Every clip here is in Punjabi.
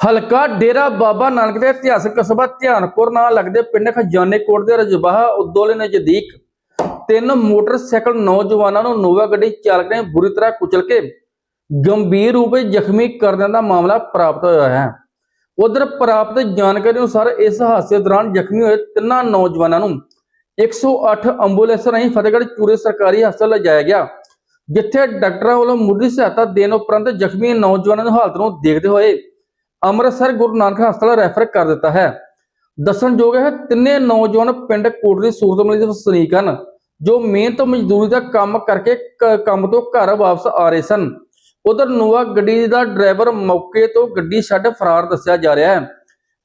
ਹਲਕਾ ਡੇਰਾ ਬਾਬਾ ਨਾਨਕ ਦੇ ਇਤਿਹਾਸਕ ਕਸਬਾ ਧਿਆਨਪੁਰ ਨਾਲ ਲੱਗਦੇ ਪਿੰਡ ਖਜਾਨੇਕੋਟ ਦੇ ਰਜਬਾਹਾ ਉਦੋਲੇ ਨਜ਼ਦੀਕ ਤਿੰਨ ਮੋਟਰਸਾਈਕਲ ਨੌਜਵਾਨਾਂ ਨੂੰ ਨੋਵਾ ਗੱਡੀ ਚਾਲਕ ਨੇ ਬੁਰੀ ਤਰ੍ਹਾਂ ਕੁਚਲ ਕੇ ਗੰਭੀਰ ਰੂਪ ਵਿੱਚ ਜ਼ਖਮੀ ਕਰ ਦੇਣ ਦਾ ਮਾਮਲਾ ਪ੍ਰਾਪਤ ਹੋਇਆ ਹੈ। ਉਧਰ ਪ੍ਰਾਪਤ ਜਾਣਕਾਰੀ ਅਨੁਸਾਰ ਇਸ ਹਾਦਸੇ ਦੌਰਾਨ ਜ਼ਖਮੀ ਹੋਏ ਤਿੰਨਾਂ ਨੌਜਵਾਨਾਂ ਨੂੰ 108 ਐਂਬੂਲੈਂਸ ਰਾਹੀਂ ਫਤਿਹਗੜ੍ਹ ਚੂਰੇ ਸਰਕਾਰੀ ਹਸਪਤਾਲ ਲਿਜਾਇਆ ਗਿਆ, ਜਿੱਥੇ ਡਾਕਟਰਾਂ ਵੱਲੋਂ ਮੁੱਢਲੀ ਸਹਾਇਤਾ ਦੇਣ ਉਪਰੰਤ ਜ਼ਖਮੀ ਨੌਜਵਾਨਾਂ ਦੀ ਹਾਲਤ ਨੂੰ ਦੇਖਦੇ ਹੋਏ ਅੰਮ੍ਰਿਤਸਰ ਗੁਰੂ ਨਾਨਕ ਹਸਪਤਾਲ ਰੈਫਰ ਕਰ ਦਿੱਤਾ ਹੈ। ਦੱਸਣਯੋਗ ਹੈ, ਤਿੰਨੇ ਨੌਜਵਾਨ ਪਿੰਡ ਕੋਟਲੀ ਸੂਰਤਮਲੀ ਦੇ ਵਸਨੀਕ ਹਨ, ਜੋ ਮਿਹਨਤ ਮਜ਼ਦੂਰੀ ਦਾ ਕੰਮ ਕਰਕੇ ਕੰਮ ਤੋਂ ਘਰ ਵਾਪਸ ਆ ਰਹੇ ਸਨ। ਉਧਰ ਨੋਵਾ ਗੱਡੀ ਦਾ ਡਰਾਈਵਰ ਮੌਕੇ ਤੋਂ ਗੱਡੀ ਛੱਡ ਫਰਾਰ ਦੱਸਿਆ ਜਾ ਰਿਹਾ ਹੈ।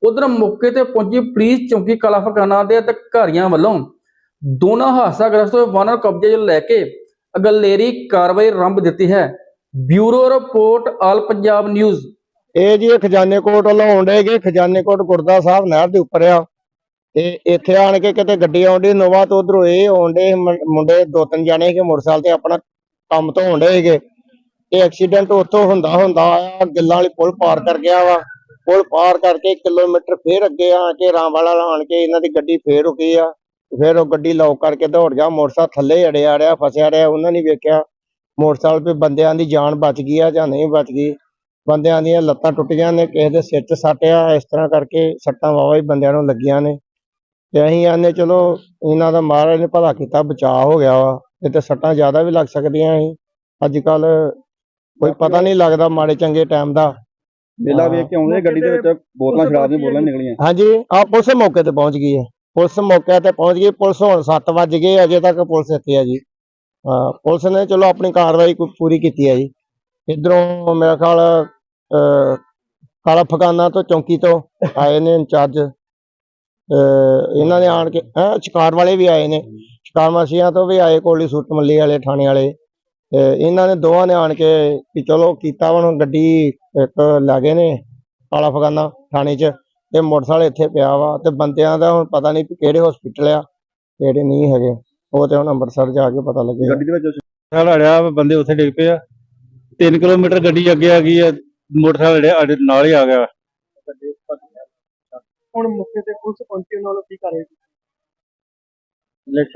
ਉਧਰ ਮੌਕੇ ਤੇ ਪਹੁੰਚੀ ਪੁਲਿਸ ਚੌਂਕੀ ਕਲਾਫਕਾਨਾ ਦੇ ਅਧਿਕਾਰੀਆਂ ਵੱਲੋਂ ਦੋਨਾਂ ਹਾਦਸਾਗ੍ਰਸਤ ਵਾਹਨਾਂ ਨੂੰ ਕਬਜ਼ੇ ਲੈ ਕੇ ਅਗਲੇਰੀ ਕਾਰਵਾਈ ਆਰੰਭ ਦਿੱਤੀ ਹੈ। Bureau report, all Punjab news. ਇਹ ਜੀ, ਇਹ ਖਜ਼ਾਨੇ ਕੋਟ ਵੱਲੋਂ ਆਉਂਦੇਗੇ ਖਜ਼ਾਨੇ ਕੋਟ ਗੁਰਦਾ ਸਾਹਿਬ ਨਹਿਰ ਦੇ ਉੱਪਰ ਆ। ਤੇ ਇੱਥੇ ਆਣ ਕੇ ਕਿਤੇ ਗੱਡੀ ਆਉਂਦੀ ਨੋਵਾ ਤੋਂ ਉਧਰੋਂ ਇਹ ਆਉਂਦੇ ਮੁੰਡੇ ਦੋ ਤਿੰਨ ਜਾਣੇ ਕਿ ਮੋਟਰਸਾਈਕਲ ਤੇ ਆਪਣਾ ਕੰਮ ਤੋਂ ਆਉਂਦੇ ਹੈਗੇ ਤੇ ਐਕਸੀਡੈਂਟ ਉੱਥੋਂ ਹੁੰਦਾ ਹੁੰਦਾ ਆਇਆ, ਗਿੱਲਾਂ ਵਾਲੀ ਪੁਲ ਪਾਰ ਕਰ ਗਿਆ ਵਾ। ਪੁਲ ਪਾਰ ਕਰਕੇ ਕਿਲੋਮੀਟਰ ਫੇਰ ਅੱਗੇ ਆ ਕੇ ਰਾਮਵਾਲਾ ਆਣ ਕੇ ਇਹਨਾਂ ਦੀ ਗੱਡੀ ਫੇਰ ਰੁਕੀ ਆ। ਫੇਰ ਉਹ ਗੱਡੀ ਲੌਕ ਕਰਕੇ ਦੌੜ ਗਿਆ। ਮੋਟਰਸਾਈਕਲ ਥੱਲੇ ਅੜਿਆ ਰਿਹਾ ਫਸਿਆ ਰਿਹਾ। ਉਹਨਾਂ ਨੇ ਵੇਖਿਆ ਮੋਟਰਸਾਈਕਲ 'ਤੇ ਬੰਦਿਆਂ ਦੀ ਜਾਨ ਬਚ ਗਈ ਆ ਜਾਂ ਨਹੀਂ ਬਚ ਗਈ। ਬੰਦਿਆਂ ਦੀਆਂ ਲੱਤਾਂ ਟੁੱਟੀਆਂ ਨੇ ਕਿਸੇ ਦੇ ਸਿਰ 'ਚ ਸੱਟ ਆ ਇਸ ਤਰ੍ਹਾਂ ਕਰਕੇ ਸੱਟਾਂ ਵਾਵਾ ਹੀ ਬੰਦਿਆਂ ਨੂੰ ਲੱਗੀਆਂ ਨੇ। ਤੇ ਅਸੀਂ ਆਨੇ ਚਲੋ ਇਹਨਾਂ ਦਾ ਮਹਾਰਾਜ ਨੇ ਭਲਾ ਕੀਤਾ ਬਚਾਅ ਹੋ ਗਿਆ ਵਾ ਇਹ ਤੇ ਸੱਟਾਂ ਜ਼ਿਆਦਾ ਵੀ ਲੱਗ ਸਕਦੀਆਂ ਸੀ। ਅੱਜ ਕੱਲ ਕੋਈ ਪਤਾ ਨਹੀਂ ਲੱਗਦਾ ਮਾੜੇ ਚੰਗੇ ਟਾਈਮ ਦਾ। ਮੇਲਾ ਵੇਖ ਕੇ ਆਉਂਦੇ ਗੱਡੀ ਦੇ ਵਿੱਚ ਬੋਤਲਾਂ ਸ਼ਰਾਬ ਦੀਆਂ ਬੋਤਲਾਂ ਨਿਕਲੀਆਂ। ਹਾਂਜੀ ਆ ਪੁਲਿਸ ਮੌਕੇ ਤੇ ਪਹੁੰਚ ਗਈ ਹੈ। ਪੁਲਿਸ ਮੌਕੇ ਤੇ ਪਹੁੰਚ ਗਈ ਪੁਲਿਸ ਹੁਣ 7 ਵੱਜ ਗਏ ਅਜੇ ਤੱਕ ਪੁਲਿਸ ਇੱਥੇ ਹੈ ਜੀ। ਪੁਲਿਸ ਨੇ ਚਲੋ ਆਪਣੀ ਕਾਰਵਾਈ ਪੂਰੀ ਕੀਤੀ ਹੈ ਜੀ। ਇਧਰੋਂ ਮੇਰਾ ਖਿਆਲ ਕਾਲਾ ਫਗਾਨਾ ਤੋਂ ਚੌਂਕੀ ਤੋਂ ਆਏ ਨੇ ਇੰਚਾਰਜ ਇਹਨਾਂ ਨੇ ਆਣ ਕੇ ਸ਼ਿਕਾਰ ਵਾਲੇ ਵੀ ਆਏ ਨੇ ਸ਼ਿਕਾਰ ਮਾਸੀਆਂ ਤੋਂ ਵੀ ਆਏ ਕੋਲੀ ਸੂਟ ਮੱਲੀ ਵਾਲੇ ਥਾਣੇ ਵਾਲੇ ਇਹਨਾਂ ਨੇ ਦੋਵਾਂ ਨੇ ਆਣ ਕੇ ਵੀ ਚਲੋ ਕੀਤਾ ਹੁਣ ਗੱਡੀ ਇੱਕ ਲੈ ਨੇ ਕਾਲਾ ਫਗਾਨਾ ਥਾਣੇ 'ਚ ਤੇ ਮੋਟਰਸਾਈਕਲ ਇੱਥੇ ਪਿਆ ਵਾ ਤੇ ਬੰਦਿਆਂ ਦਾ ਹੁਣ ਪਤਾ ਨਹੀਂ ਕਿਹੜੇ ਹਸਪੀਟਲ ਆ ਕਿਹੜੇ ਨਹੀਂ ਹੈਗੇ ਉਹ ਤੇ ਹੁਣ ਅੰਮ੍ਰਿਤਸਰ ਜਾ ਕੇ ਪਤਾ ਲੱਗੇ ਗੱਡੀ ਦੇ ਵਿੱਚ ਲੜਿਆ ਬੰਦੇ ਉੱਥੇ ਡਿੱਗ ਪਏ ਆ 3 ਕਿਲੋਮੀਟਰ ਗੱਡੀ ਅੱਗੇ ਆ ਗਈ ਆ ਮੋਟਰਸਾਈਕਲ ਜਿਹੜੇ ਸਾਡੇ ਨਾਲ ਹੀ ਆ ਗਿਆ। ਹੁਣ ਮੌਕੇ ਤੇ ਪੁਲਿਸ ਪਹੁੰਚੀ ਉਹਨਾਂ ਨੂੰ ਕੀ ਕਰ ਰਹੀ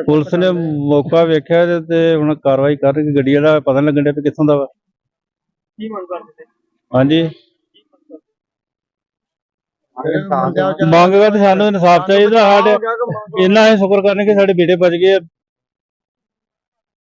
ਪੁਲਿਸ ਨੇ ਮੌਕਾ ਵੇਖਿਆ ਤੇ- ਤੇ ਹੁਣ ਕਾਰਵਾਈ ਕਰ ਰਹੀ ਗੱਡੀ ਦਾ ਪਤਾ ਨਹੀਂ ਲੱਗਣ ਡਿਆ ਵੀ ਕਿੱਥੋਂ ਦਾ ਵਾ। ਕੀ ਮੰਗ ਕਰਦੇ ਨੇ? ਹਾਂਜੀ। ਮੰਗ ਕਰ ਤੇ ਸਾਨੂੰ ਇਨਸਾਫ ਚਾਹੀਦਾ ਸਾਡੇ ਇੰਨਾ ਹੀ ਸ਼ੁਕਰ ਕਰਨੇ ਕਿ ਸਾਡੇ ਬੇਟੇ ਬਚ ਗਏ ਆ।